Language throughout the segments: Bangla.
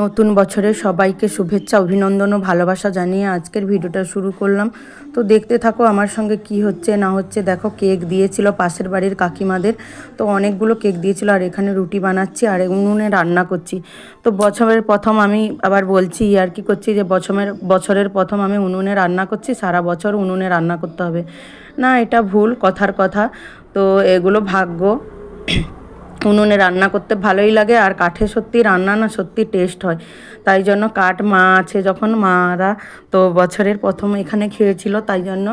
নতুন বছরের সবাইকে শুভেচ্ছা, অভিনন্দন ও ভালোবাসা জানিয়ে আজকের ভিডিওটা শুরু করলাম। তো দেখতে থাকো আমার সঙ্গে কি হচ্ছে, না হচ্ছে। দেখো, কেক দিয়েছিল পাশের বাড়ির কাকিমাদের। তো অনেকগুলো কেক দিয়েছিল আর এখানে রুটি বানাচ্ছি আর উনুনে রান্না করছি। তো বছরের প্রথম আমি আবার বলছি আর কি করছি যে বছরের বছরের প্রথম আমি উনুনে রান্না করছি, সারা বছর উনুনে রান্না করতে হবে। না, এটা ভুল, কথার কথা। তো এগুলো ভাগ্য। উনুনে রান্না করতে ভালোই লাগে, আর কাঠে সত্যি রান্না না সত্যি টেস্ট হয়। তাই জন্য কাঠ মা আছে যখন মারা, তো বছরের প্রথম এখানে খেয়েছিল, তাই জন্য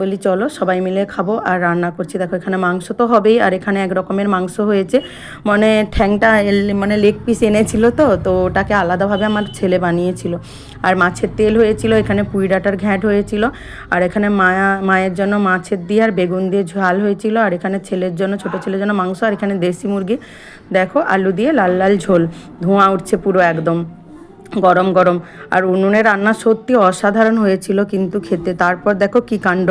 বলি চলো সবাই মিলে খাব আর রান্না করছি। দেখো এখানে মাংস তো হবেই, আর এখানে এক রকমের মাংস হয়েছে। মানে ঠ্যাংটা মানে লেগ পিস এনেছিল তো তো ওটাকে আলাদাভাবে আমার ছেলে বানিয়েছিল। আর মাছের তেল হয়েছিল, এখানে পুঁই ডাঁটার ঘ্যাঁট হয়েছিল। আর এখানে মায়া, মায়ের জন্য মাছের দিয়ে আর বেগুন দিয়ে ঝাল হয়েছিল। আর এখানে ছেলের জন্য, ছোট ছেলের জন্য মাংস, আর এখানে দেশি মুরগি। দেখো, আলু দিয়ে লাল লাল ঝোল। ধোঁয়া উঠছে পুরো একদম। গরম গরম। আর উনুনে রান্না সত্যি অসাধারণ হয়েছিল কিন্তু খেতে। তারপর দেখো কি কাণ্ড।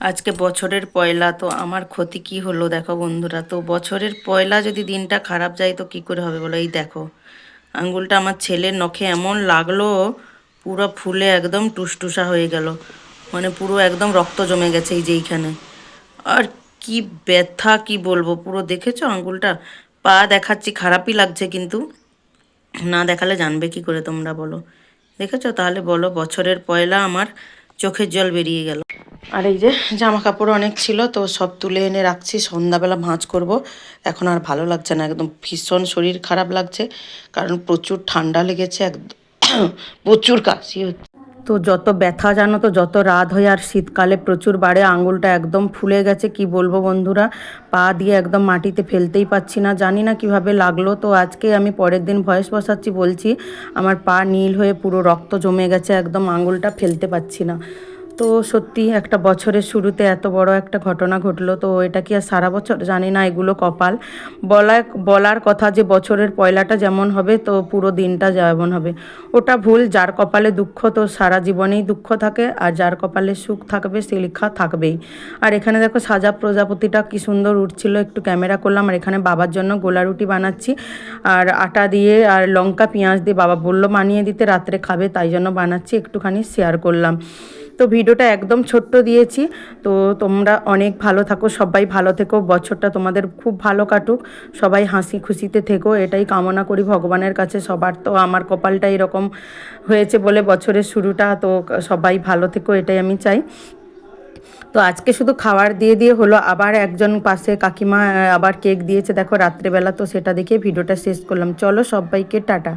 আজকে বছরের পয়লা, তো আমার ক্ষতি কি হলো দেখো বন্ধুরা? তো বছরের পয়লা যদি দিনটা খারাপ যায়, তো কি করে হবে বলো? এই দেখো, আঙ্গুলটা আমার ছেলের নখে এমন লাগল, পুরো ফুলে একদম টুসটুসা হয়ে গেল। মানে পুরো একদম রক্ত জমে গেছে এই যে এইখানে। আর কি ব্যথা, কি বলব? পুরো দেখেছ আঙ্গুলটা? পা দেখাচ্ছি, খারাপই লাগছে কিন্তু। না দেখালে জানবে কি করে তোমরা বলো। দেখেছ? তাহলে বলো, বছরের পয়লা আমার চোখের জল বেরিয়ে গেল। আর এই যে জামা কাপড় অনেক ছিল, তো সব তুলে এনে রাখছি। সন্ধ্যাবেলা ভাঁজ করব। এখন আর ভালো লাগছে না, একদম ভীষণ শরীর খারাপ লাগছে। কারণ প্রচুর ঠান্ডা লেগেছে, একদম প্রচুর কাশি হচ্ছে। তো যত ব্যথা জানো তো, যত রাত হয় আর শীতকালে প্রচুর বাড়ে, আঙুলটা একদম ফুলে গেছে, কি বলব বন্ধুরা? পা দিয়ে একদম মাটিতে ফেলতেই পাচ্ছি না, জানি না কীভাবে লাগল। তো আজকে আমি পরের দিন ভয়েস বসাচ্ছি, বলছি, আমার পা নীল হয়ে পুরো রক্ত জমে গেছে, একদম আঙুলটা ফেলতে পাচ্ছি না। তো সত্যি একটা বছরের শুরুতে এত বড় একটা ঘটনা ঘটলো, তো এটা কি আর সারা বছর? জানি না, এগুলো কপাল। বলা, বলার কথা যে বছরের পয়লাটা যেমন হবে, তো পুরো দিনটা যেমন হবে। ওটা ভুল, যার কপালে দুঃখ, তো সারা জীবনেই দুঃখ থাকে, আর যার কপালে সুখ থাকবে, সে লেখা থাকবেই। আর এখানে দেখো সাজা প্রজাপতিটা কি সুন্দর উঠছিল, একটু ক্যামেরা করলাম, আর এখানে বাবার জন্য গোলা রুটি বানাচ্ছি। আর আটা দিয়ে, আর লঙ্কা, পেঁয়াজ দিয়ে বাবা বলল বানিয়ে দিতে, রাত্রে খাবে, তাই জন্য বানাচ্ছি, একটুখানি শেয়ার করলাম। তো ভিডিওটা একদম ছোট্ট দিয়েছি। তো তোমরা অনেক ভালো থাকো, সবাই ভালো থেকো। বছরটা তোমাদের খুব ভালো কাটুক। সবাই হাসি খুশিতে থেকো। এটাই কামনা করি ভগবানের কাছে। সবার তো আমার কপালটা এরকম হয়েছে বলে বছরের শুরুটা। তো সবাই ভালো থেকো, এটাই আমি চাই। তো আজকে শুধু খাবার দিয়ে দিয়ে হলো। আবার একজন পাশে কাকিমা আবার কেক দিয়েছে। দেখো, রাত্রেবেলা তো সেটা দেখে ভিডিওটা শেষ করলাম। চলো সবাইকে টাটা।